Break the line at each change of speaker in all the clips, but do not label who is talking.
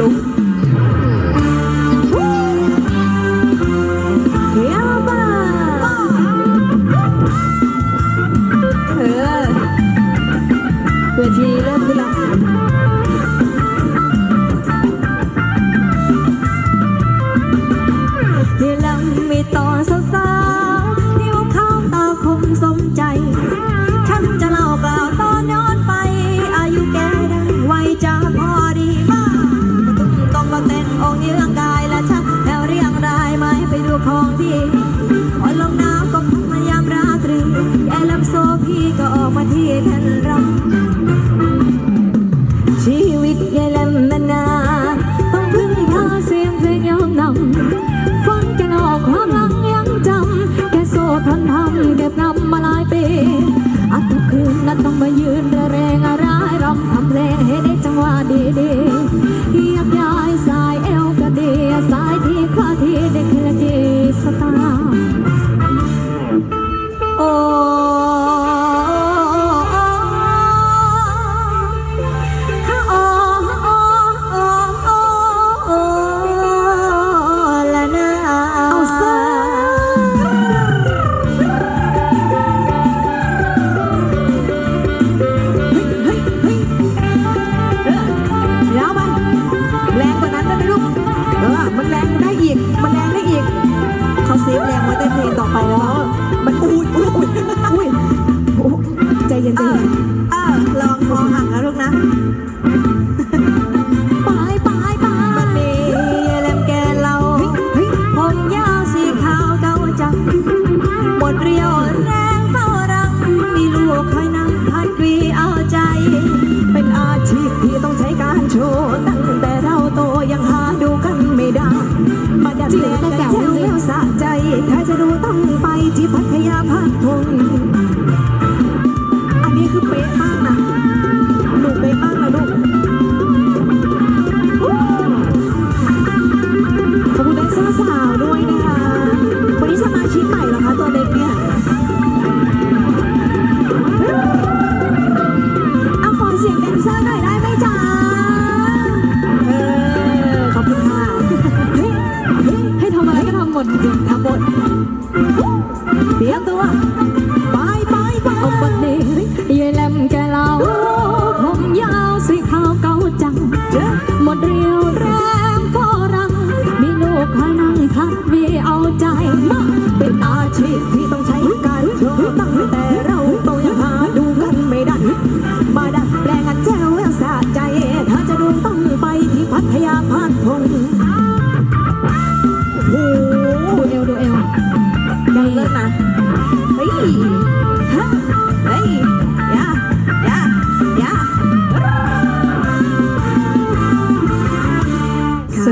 ลูกเฮียบ้าเออเวทีเริ่มขึ้นแล้วที่ลำมีตอนสาว ที่แทนรำชีวิตยายแลมนานนาต้องพึ่งพาเสียงเพลงยอมนำฟังกันออกความหลังยังจำแกโซ่ทันทำเก็บนำมาหลายปีอาทุกคืนนั้นต้องมายืนระแรงอะไรายรำทำเพลงให้ได้จังหวะดีๆ ย็นใจเอเย็
อนเออลองคอหักนะลูกนะ
ปายปายปาย
มันมีแลมแกนเรา
เฮ้ย
ผมยาวสีขาวเก่าจังหมดเรียวแรงเฝ้ารัง มีลูกคอยนั่งพัดวีเอาใจ
เป็นอาชีพที่ต้องใช้การโชว์ตั้งแต่เราโตยังหาดูกันไม่ได้มาดัดแปลงกันแจ๋วแล้วสะใจ ถ้าจะดูต้องไปที่พัทยาพัทง ทำอะไรก็ทำหมดจริงๆทำหมดเตรียมตัวไปไปไปเอาบัดนี้ยายแหลมแกเล่าผมยาวสีขาวเก่าจัง หมดเรียวแรงฝรั่งมีลูกคอยนั่งคัดวีเอาใจมาเป็นอาชีพที่ต้องใช้การโชว์ตั้งแต่เราโตยังหาดูกันไม่ได้มาดัดแปลงกันแจ้วแล้วสะใจถ้าจะดูต้องไปที่พัทยาพัทพง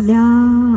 สุดยอด